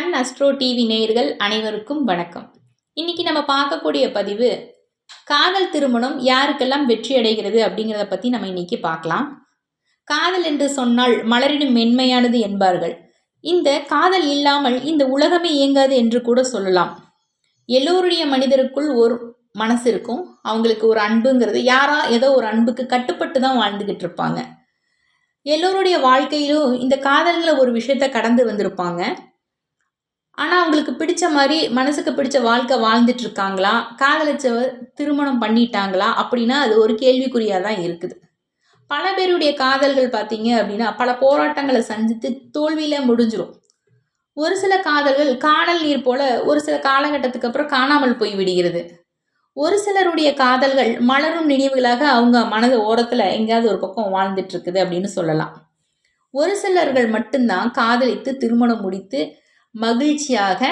Sun astro TV நேயர்கள் அனைவருக்கும் வணக்கம். இன்னைக்கு நம்ம பார்க்கக்கூடிய பதிவு காதல் திருமணம் யாருக்கெல்லாம் வெற்றி அடைகிறது அப்படிங்கிறத பற்றி நம்ம இன்னைக்கு பார்க்கலாம். காதல் என்று சொன்னால் மலரிடும் மென்மையானது என்பார்கள். இந்த காதல் இல்லாமல் இந்த உலகமே இயங்காது என்று கூட சொல்லலாம். எல்லோருடைய மனிதருக்குள் ஒரு மனசு இருக்கும். அவங்களுக்கு ஒரு அன்புங்கிறது யாரா ஏதோ ஒரு அன்புக்கு கட்டுப்பட்டு தான் வாழ்ந்துக்கிட்டு இருப்பாங்க. எல்லோருடைய வாழ்க்கையிலும் இந்த காதல்களை ஒரு விஷயத்த கடந்து வந்திருப்பாங்க. அவங்களுக்கு பிடிச்ச மாதிரி மனசுக்கு பிடிச்ச வாழ்க்கை வாழ்ந்துட்டு இருக்காங்களா காதலிச்சவர் திருமணம் பண்ணிட்டாங்களா? அப்படின்னா அது ஒரு கேள்விக்குறியாக தான் இருக்குது. பல பேருடைய காதல்கள் பார்த்தீங்க அப்படின்னா பல போராட்டங்களை சந்தித்து தோல்வியில் முடிஞ்சிடும் ஒரு சில காதல்கள் காணல் நீர் போல ஒரு சில காலகட்டத்துக்கு அப்புறம் காணாமல் போய் விடுகிறது. ஒரு சிலருடைய காதல்கள் மலரும் நினைவுகளாக அவங்க மனது ஓரத்தில் எங்கேயாவது ஒரு பக்கம் வாழ்ந்துட்டு இருக்குது அப்படின்னு சொல்லலாம். ஒரு சிலர்கள் மட்டும்தான் காதலித்து திருமணம் முடித்து மகிழ்ச்சியாக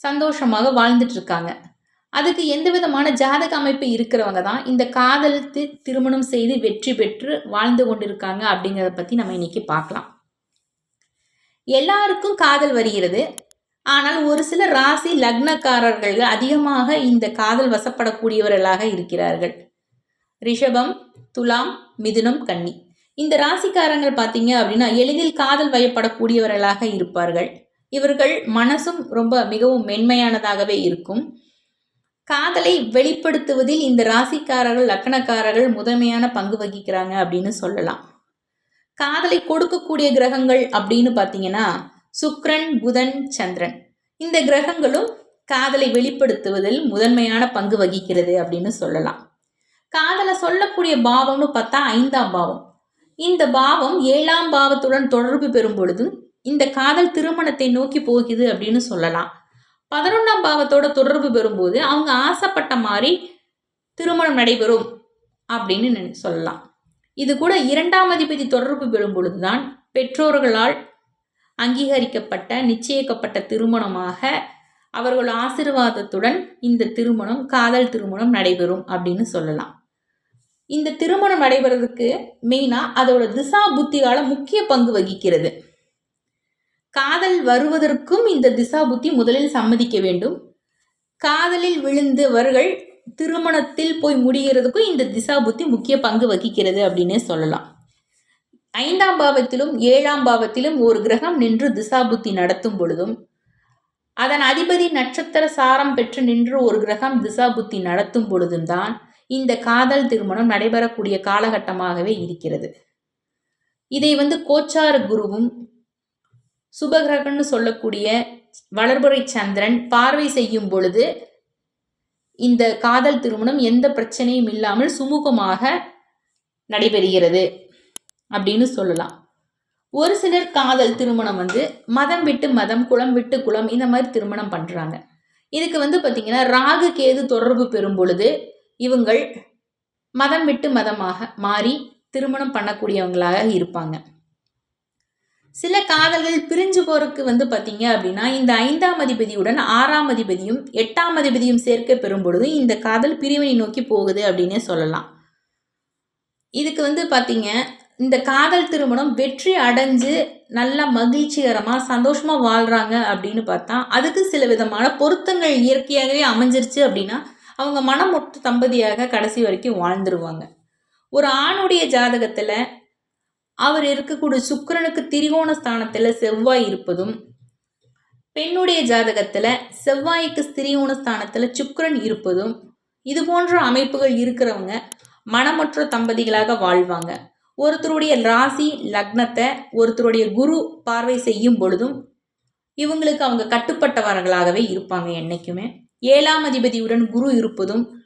சந்தோஷமாக வாழ்ந்துட்டு இருக்காங்க அதுக்கு எந்த விதமான ஜாதக அமைப்பு இருக்கிறவங்க தான் இந்த காதலுக்கு திருமணம் செய்து வெற்றி பெற்று வாழ்ந்து கொண்டிருக்காங்க அப்படிங்கிறத பற்றி நம்ம இன்னைக்கு பார்க்கலாம். எல்லாருக்கும் காதல் வருகிறது. ஆனால் ஒரு சில ராசி லக்னக்காரர்கள் அதிகமாக இந்த காதல் வசப்படக்கூடியவர்களாக இருக்கிறார்கள். ரிஷபம் துலாம் மிதுனம் கன்னி. இந்த ராசிக்காரங்கள் பார்த்தீங்க அப்படின்னா எளிதில் காதல் வயப்படக்கூடியவர்களாக இருப்பார்கள். இவர்கள் மனசும் ரொம்ப மிகவும் மென்மையானதாகவே இருக்கும். காதலை வெளிப்படுத்துவதில் இந்த ராசிக்காரர்கள் லக்கணக்காரர்கள் முதன்மையான பங்கு வகிக்கிறாங்க அப்படின்னு சொல்லலாம். காதலை கொடுக்கக்கூடிய கிரகங்கள் அப்படின்னு பார்த்தீங்கன்னா சுக்ரன் புதன் சந்திரன். இந்த கிரகங்களும் காதலை வெளிப்படுத்துவதில் முதன்மையான பங்கு வகிக்கிறது அப்படின்னு சொல்லலாம். காதலை சொல்லக்கூடிய பாவம்னு பார்த்தா ஐந்தாம் பாவம். இந்த பாவம் ஏழாம் பாவத்துடன் தொடர்பு பெறும் பொழுதும் இந்த காதல் திருமணத்தை நோக்கி போகுது அப்படின்னு சொல்லலாம். பதினொன்றாம் பாவத்தோட தொடர்பு பெறும்போது அவங்க ஆசைப்பட்ட மாதிரி திருமணம் நடைபெறும் அப்படின்னு சொல்லலாம். இது கூட இரண்டாம் அதிபதி தொடர்பு பெறும் பொழுதுதான் பெற்றோர்களால் அங்கீகரிக்கப்பட்ட நிச்சயிக்கப்பட்ட திருமணமாக அவர்கள் ஆசிர்வாதத்துடன் இந்த திருமணம் காதல் திருமணம் நடைபெறும் அப்படின்னு சொல்லலாம். இந்த திருமணம் நடைபெறதுக்கு மெயினாக அதோட திசா புத்திகால முக்கிய பங்கு வகிக்கிறது. காதல் வருவதற்கும் இந்த திசா புத்தி முதலில் சம்மதிக்க வேண்டும். காதலில் விழுந்தவர்கள் திருமணத்தில் போய் முடிகிறதுக்கும் இந்த திசா புத்தி முக்கிய பங்கு வகிக்கிறது அப்படின்னே சொல்லலாம். ஐந்தாம் பாவத்திலும் ஏழாம் பாவத்திலும் ஒரு கிரகம் நின்று திசா புத்தி நடத்தும் பொழுதும் அதன் அதிபதி நட்சத்திர சாரம் பெற்று நின்று ஒரு கிரகம் திசா புத்தி நடத்தும் பொழுதும் தான் இந்த காதல் திருமணம் நடைபெறக்கூடிய காலகட்டமாகவே இருக்கிறது. இதை வந்து கோச்சார குருவும் சுபகிரகன்னு சொல்லக்கூடிய வளர்புரை சந்திரன் பார்வை செய்யும் பொழுது இந்த காதல் திருமணம் எந்த பிரச்சனையும் இல்லாமல் சுமூகமாக நடைபெறுகிறது அப்படின்னு சொல்லலாம். ஒரு சிலர் காதல் திருமணம் வந்து மதம் விட்டு மதம் குளம் விட்டு குளம் இந்த மாதிரி திருமணம் பண்ணுறாங்க இதுக்கு வந்து பார்த்திங்கன்னா ராகு கேது தொடர்பு பெறும் பொழுது இவங்கள் மதம் விட்டு மதமாக மாறி திருமணம் பண்ணக்கூடியவங்களாக இருப்பாங்க. சில காதல்கள் பிரிஞ்சு போறதுக்கு வந்து பார்த்தீங்க அப்படின்னா இந்த ஐந்தாம் அதிபதியுடன் ஆறாம் அதிபதியும் எட்டாம் அதிபதியும் சேர்க்க பெறும் பொழுது இந்த காதல் பிரிவினை நோக்கி போகுது அப்படின்னே சொல்லலாம். இதுக்கு வந்து பார்த்தீங்க இந்த காதல் திருமணம் வெற்றி அடைஞ்சு நல்ல மகிழ்ச்சிகரமாக சந்தோஷமாக வாழ்கிறாங்க அப்படின்னு பார்த்தா அதுக்கு சில விதமான பொருத்தங்கள் இயற்கையாகவே அமைஞ்சிருச்சு அப்படின்னா அவங்க மனமொட்டு தம்பதியாக கடைசி வரைக்கும் வாழ்ந்துருவாங்க. ஒரு ஆணுடைய ஜாதகத்தில் அவர் இருக்கக்கூடிய சுக்கரனுக்கு திரிகோண ஸ்தானத்தில் செவ்வாய் இருப்பதும் பெண்ணுடைய ஜாதகத்தில் செவ்வாய்க்கு திரிகோண ஸ்தானத்தில் சுக்கரன் இருப்பதும் இது போன்ற அமைப்புகள் இருக்கிறவங்க மனமற்ற தம்பதிகளாக வாழ்வாங்க. ஒருத்தருடைய ராசி லக்னத்தை ஒருத்தருடைய குரு பார்வை செய்யும் பொழுதும் இவங்களுக்கு அவங்க கட்டுப்பட்டவர்களாகவே இருப்பாங்க என்றைக்குமே ஏழாம் அதிபதியுடன் குரு இருப்பதும்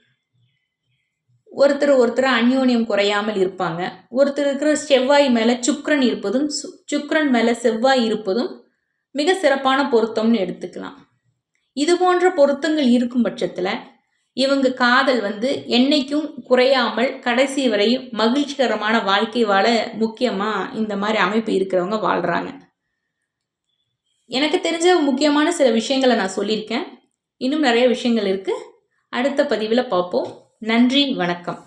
ஒருத்தர் ஒருத்தர் அந்யோன்யம் குறையாமல் இருப்பாங்க. ஒருத்தர் இருக்கிற செவ்வாய் மேலே சுக்ரன் இருப்பதும் சுக்ரன் மேலே செவ்வாய் இருப்பதும் மிக சிறப்பான பொருத்தம்னு எடுத்துக்கலாம். இது போன்ற பொருத்தங்கள் இருக்கும் பட்சத்தில் இவங்க காதல் வந்து என்னைக்கும் குறையாமல் கடைசி வரையும் மகிழ்ச்சிகரமான வாழ்க்கை வாழ முக்கியமாக இந்த மாதிரி அமைப்பு இருக்கிறவங்க வாழ்கிறாங்க எனக்கு தெரிஞ்ச முக்கியமான சில விஷயங்களை நான் சொல்லியிருக்கேன். இன்னும் நிறைய விஷயங்கள் இருக்குது அடுத்த பதிவில் பார்ப்போம். நன்றி வணக்கம்.